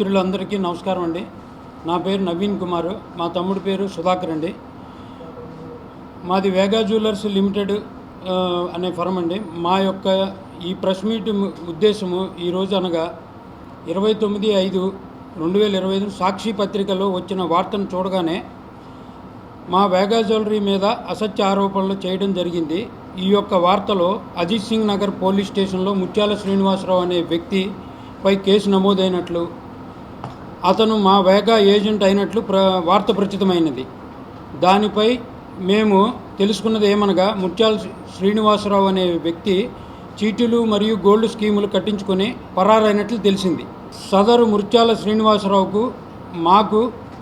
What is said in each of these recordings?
మిత్రులందరికీ నమస్కారం అండి. నా పేరు నవీన్ కుమార్ మా తమ్ముడి పేరు సుధాకర్ అండి. మాది వేగా జ్యువెలర్స్ లిమిటెడ్ అనే ఫర్మ్ అండి. మా యొక్క ఈ ప్రెస్ మీట్ ఉద్దేశము ఈరోజు అనగా ఇరవై తొమ్మిది ఐదు రెండు వేల ఇరవై ఐదు సాక్షి పత్రికలో వచ్చిన వార్తను చూడగానే మా వేగా జ్యువెలరీ మీద అసత్య ఆరోపణలు చేయడం జరిగింది. ఈ యొక్క వార్తలో అజిత్ సింగ్ నగర్ పోలీస్ స్టేషన్లో ముత్యాల శ్రీనివాసరావు అనే వ్యక్తి పై కేసు నమోదైనట్లు అతను మా వేగా ఏజెంట్ అయినట్లు ప్ర వార్త ప్రచురితమైనది దానిపై మేము తెలుసుకున్నది ఏమనగా ముత్యాల శ్రీనివాసరావు అనే వ్యక్తి చీటీలు మరియు గోల్డ్ స్కీములు కట్టించుకుని పరారైనట్లు తెలిసింది. సదరు ముత్యాల శ్రీనివాసరావుకు మాకు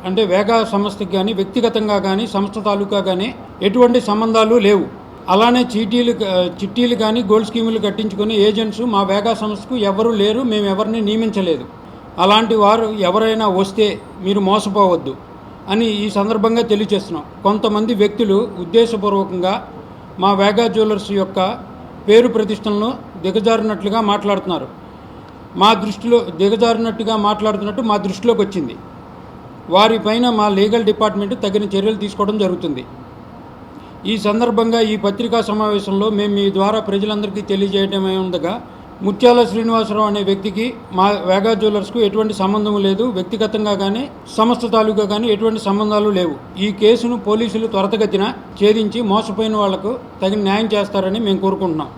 అంటే వేగా సంస్థకి కానీ వ్యక్తిగతంగా కానీ సంస్థ తాలూకా కానీ ఎటువంటి సంబంధాలు లేవు. అలానే చీటీలు చిట్టీలు కానీ గోల్డ్ స్కీములు కట్టించుకునే ఏజెంట్స్ మా వేగా సంస్థకు ఎవరూ లేరు మేము ఎవరిని నియమించలేదు. అలాంటి వారు ఎవరైనా వస్తే మీరు మోసపోవద్దు అని ఈ సందర్భంగా తెలియజేస్తున్నాం కొంతమంది వ్యక్తులు ఉద్దేశపూర్వకంగా మా వేగా జ్యువెలర్స్ యొక్క పేరు ప్రతిష్టలను దిగజారినట్లుగా మాట్లాడుతున్నారు. మా దృష్టిలో దిగజారినట్టుగా మాట్లాడుతున్నట్టు మా దృష్టిలోకి వచ్చింది. వారిపైన మా లీగల్ డిపార్ట్మెంట్ తగిన చర్యలు తీసుకోవడం జరుగుతుంది. ఈ సందర్భంగా ఈ పత్రికా సమావేశంలో మేము మీ ద్వారా ప్రజలందరికీ తెలియజేయడమే ఉండగా ముత్యాల శ్రీనివాసరావు అనే వ్యక్తికి మా వేగా జ్యువెలర్స్కు ఎటువంటి సంబంధం లేదు. వ్యక్తిగతంగా కానీ సంస్థ తాలూకా కానీ ఎటువంటి సంబంధాలు లేవు. ఈ కేసును పోలీసులు త్వరతగతిన ఛేదించి మోసపోయిన వాళ్ళకు తగిన న్యాయం చేస్తారని మేము కోరుకుంటున్నాం.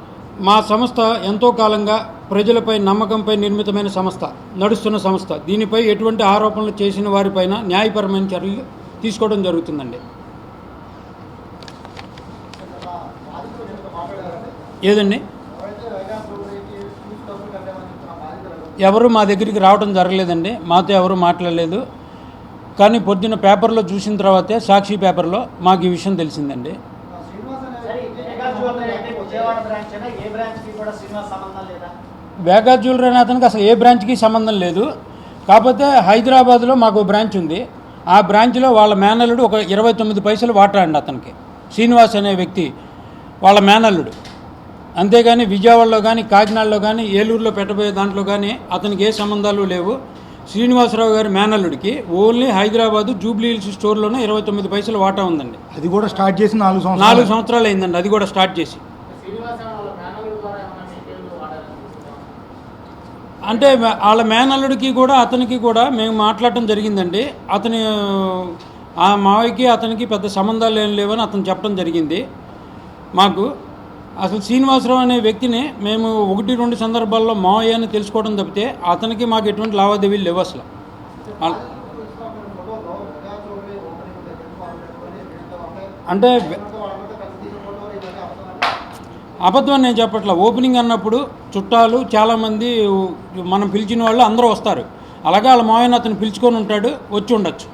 మా సంస్థ ఎంతో కాలంగా ప్రజలపై నమ్మకంపై నిర్మితమైన సంస్థ నడుస్తున్న సంస్థ. దీనిపై ఎటువంటి ఆరోపణలు చేసిన వారిపైన న్యాయపరమైన చర్యలు తీసుకోవడం జరుగుతుందండి. ఏదండి? ఎవరు మా దగ్గరికి రావడం జరగలేదండి. మాతో ఎవరు మాట్లాడలేదు. కానీ పొద్దున్న పేపర్లో చూసిన తర్వాతే సాక్షి పేపర్లో మాకు ఈ విషయం తెలిసిందండి. వేగా జ్యువెలరీ అనే అతనికి అసలు ఏ బ్రాంచ్కి సంబంధం లేదు. కాకపోతే హైదరాబాద్లో మాకు బ్రాంచ్ ఉంది. ఆ బ్రాంచ్లో వాళ్ళ మేనల్లుడు ఒక ఇరవై తొమ్మిది పైసలు వాటా అండి అతనికి. శ్రీనివాస్ అనే వ్యక్తి వాళ్ళ మేనల్లుడు. అంతేగాని విజయవాడలో కానీ కాకినాడలో కానీ ఏలూరులో పెట్టబోయే దాంట్లో కానీ అతనికి ఏ సంబంధాలు లేవు. శ్రీనివాసరావు గారి మేనల్లుడికి ఓన్లీ హైదరాబాదు జూబ్లీ హిల్స్ స్టోర్లోనే ఇరవై తొమ్మిది పైసలు వాటా ఉందండి. అది కూడా స్టార్ట్ చేసి నాలుగు సంవత్సరాలు. నాలుగు సంవత్సరాలు అయిందండి అది కూడా స్టార్ట్ చేసి. అంటే వాళ్ళ మేనల్లుడికి కూడా అతనికి కూడా మేము మాట్లాడటం జరిగిందండి. అతని ఆ మావయ్యకి అతనికి పెద్ద సంబంధాలు ఏం లేవని అతను చెప్పడం జరిగింది. మాకు అసలు శ్రీనివాసరావు అనే వ్యక్తిని మేము ఒకటి రెండు సందర్భాల్లో మావయ్య అని తెలుసుకోవడం తప్పితే అతనికి మాకు ఎటువంటి లావాదేవీలు లేవు అసలు. అంటే అబద్ధం అని నేను చెప్పట్లా. ఓపెనింగ్ అన్నప్పుడు చుట్టాలు చాలామంది మనం పిలిచిన వాళ్ళు అందరూ వస్తారు. అలాగే వాళ్ళ మావయ్యని అతను పిలుచుకొని ఉంటాడు వచ్చి ఉండొచ్చు.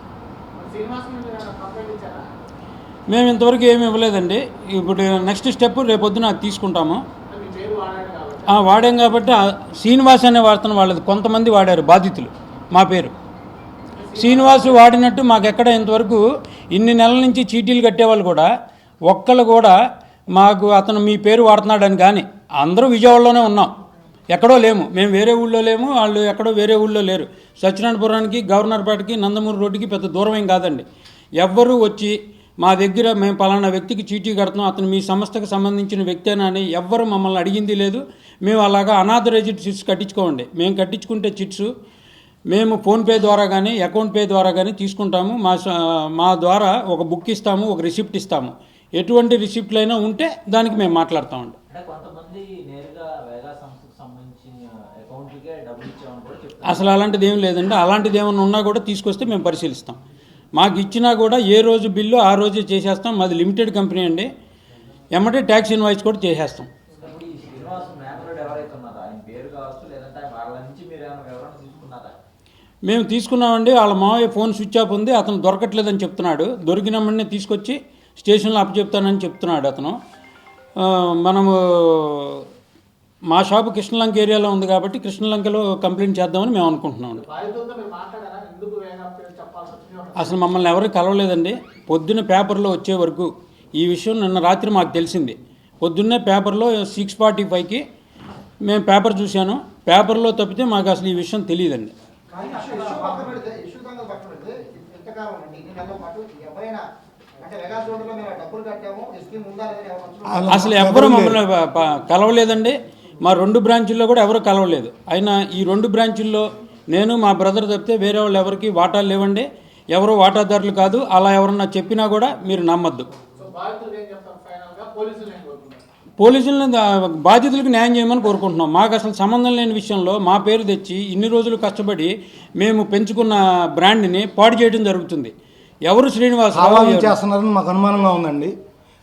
మేము ఇంతవరకు ఏమి ఇవ్వలేదండి. ఇప్పుడు నెక్స్ట్ స్టెప్ రేపొద్దున తీసుకుంటాము. వాడాం కాబట్టి శ్రీనివాస్ అనే వార్తను వాళ్ళది కొంతమంది వాడారు బాధితులు. మా పేరు. శ్రీనివాస్ వాడినట్టు మాకు ఎక్కడ ఇంతవరకు ఇన్ని నెలల నుంచి చీటీలు కట్టేవాళ్ళు కూడా ఒక్కళ్ళు కూడా మాకు అతను మీ పేరు వాడుతున్నాడని కానీ అందరూ విజయవాడలోనే ఉన్నాం. ఎక్కడో లేము. మేము వేరే ఊళ్ళో లేము. వాళ్ళు ఎక్కడో వేరే ఊళ్ళో లేరు. సత్యనారాయణపురానికి గవర్నర్పేటకి నందమూరి రోడ్డుకి పెద్ద దూరం ఏం కాదండి. ఎవ్వరూ వచ్చి మా దగ్గర మేము పలానా వ్యక్తికి చీటీ కడుతున్నాం అతను మీ సంస్థకు సంబంధించిన వ్యక్తేనా అని ఎవ్వరు మమ్మల్ని అడిగింది లేదు. మేము అలాగా అనాథరైజ్డ్ చిట్స్ కట్టించుకోండి మేము కట్టించుకుంటే చిట్స్ మేము ఫోన్పే ద్వారా కానీ అకౌంట్ పే ద్వారా కానీ తీసుకుంటాము. మా మా ద్వారా ఒక బుక్ ఇస్తాము ఒక రిసిప్ట్ ఇస్తాము. ఎటువంటి రిసిప్ట్లు అయినా ఉంటే దానికి మేము మాట్లాడతామండి. అసలు అలాంటిది ఏం లేదండి. అలాంటిది ఏమైనా ఉన్నా కూడా తీసుకొస్తే మేము పరిశీలిస్తాం. మాకు ఇచ్చినా కూడా ఏ రోజు బిల్లు ఆ రోజే చేసేస్తాం. మాది లిమిటెడ్ కంపెనీ అండి. ఎమ్మటే ట్యాక్స్ ఇన్వాయిస్ కూడా చేసేస్తాం. మేము తీసుకున్నామండి. వాళ్ళ మావయ్య ఫోన్ స్విచ్ ఆఫ్ ఉంది. అతను దొరకట్లేదని చెప్తున్నాడు. దొరికినమ్మని తీసుకొచ్చి స్టేషన్లో అప్పచెప్తానని చెప్తున్నాడు అతను. మనము మా షాపు కృష్ణలంక ఏరియాలో ఉంది కాబట్టి కృష్ణలంకలో కంప్లైంట్ చేద్దామని మేము అనుకుంటున్నామండి. అసలు మమ్మల్ని ఎవరు కలవలేదండి. పొద్దున్న పేపర్లో వచ్చే వరకు ఈ విషయం నిన్న రాత్రి మాకు తెలిసింది. పొద్దున్నే పేపర్లో సిక్స్ ఫార్టీ ఫైవ్కి మేము పేపర్ చూశాను. పేపర్లో తప్పితే మాకు అసలు ఈ విషయం తెలియదండి. ఎవరు? అసలు ఎవ్వరు మమ్మల్ని కలవలేదండి. మా రెండు బ్రాంచుల్లో కూడా ఎవరు కలవలేదు. అయినా ఈ రెండు బ్రాంచుల్లో నేను మా బ్రదర్ తప్పితే వేరే వాళ్ళు ఎవరికి వాటాలు లేవండి. ఎవరు వాటాదారులు కాదు. అలా ఎవరన్నా చెప్పినా కూడా మీరు నమ్మద్దు. పోలీసులను బాధితులకు న్యాయం చేయమని కోరుకుంటున్నాం. మాకు అసలు సంబంధం లేని విషయంలో మా పేరు తెచ్చి ఇన్ని రోజులు కష్టపడి మేము పెంచుకున్న బ్రాండ్ని పాడు చేయడం జరుగుతుంది. ఎవరు ఎవరు- చేస్తున్నారని మాకు అనుమానంగా ఉందండి.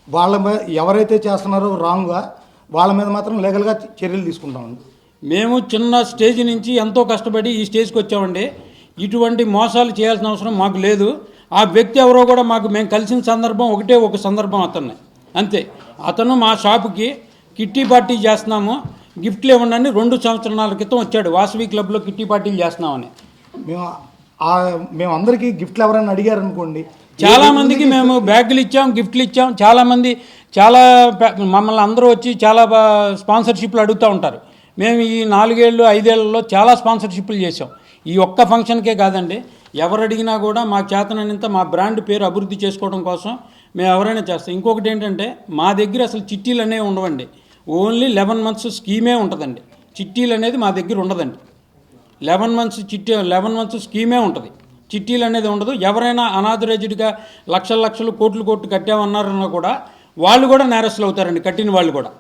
వాళ్ళ మీద ఎవరైతే చేస్తున్నారో రాంగ్గా వాళ్ళ మీద మాత్రం లీగల్గా చర్యలు తీసుకుంటామండి. మేము చిన్న స్టేజ్ నుంచి ఎంతో కష్టపడి ఈ స్టేజ్కి వచ్చామండి. ఇటువంటి మోసాలు చేయాల్సిన అవసరం మాకు లేదు. ఆ వ్యక్తి ఎవరో కూడా మాకు మేము కలిసిన సందర్భం ఒకటే ఒక సందర్భం అతన్ని. అంతే. అతను మా షాపుకి కిట్టి పార్టీ చేస్తున్నాము. గిఫ్ట్లు ఇవ్వండి అని రెండు సంవత్సరాల క్రితం వచ్చాడు. వాసవి క్లబ్లో కిట్టి పార్టీలు చేస్తున్నామని. మేము మేము అందరికీ గిఫ్ట్లు ఎవరైనా అడిగారు అనుకోండి. చాలా మందికి మేము బ్యాగులు ఇచ్చాం గిఫ్ట్లు ఇచ్చాం. చాలా మంది చాలా మమ్మల్ని అందరూ వచ్చి చాలా బా- స్పాన్సర్షిప్లు అడుగుతూ ఉంటారు. మేము ఈ నాలుగేళ్ళు ఐదేళ్ళలో చాలా స్పాన్సర్షిప్లు చేసాం ఈ ఒక్క ఫంక్షన్కే కాదండి ఎవరు అడిగినా కూడా మా చేతనంత మా బ్రాండ్ పేరు అభివృద్ధి చేసుకోవడం కోసం మేము ఎవరైనా చేస్తాం. ఇంకొకటి ఏంటంటే మా దగ్గర అసలు చిట్టీలు అనేవి ఉండవండి. ఓన్లీ లెవెన్ మంత్స్ స్కీమే ఉంటుందండి. చిట్టీలు అనేది మా దగ్గర ఉండదండి. లెవెన్ మంత్స్ చిట్టి లెవెన్ మంత్స్ స్కీమే ఉంటుంది. చిట్టీలు అనేది ఉండదు. ఎవరైనా అనాథరైజ్డ్గా లక్షల లక్షలు కోట్లు కోట్లు కట్టామన్నారన్నా కూడా వాళ్ళు కూడా నేరస్తులు అవుతారండి కట్టిన వాళ్ళు కూడా.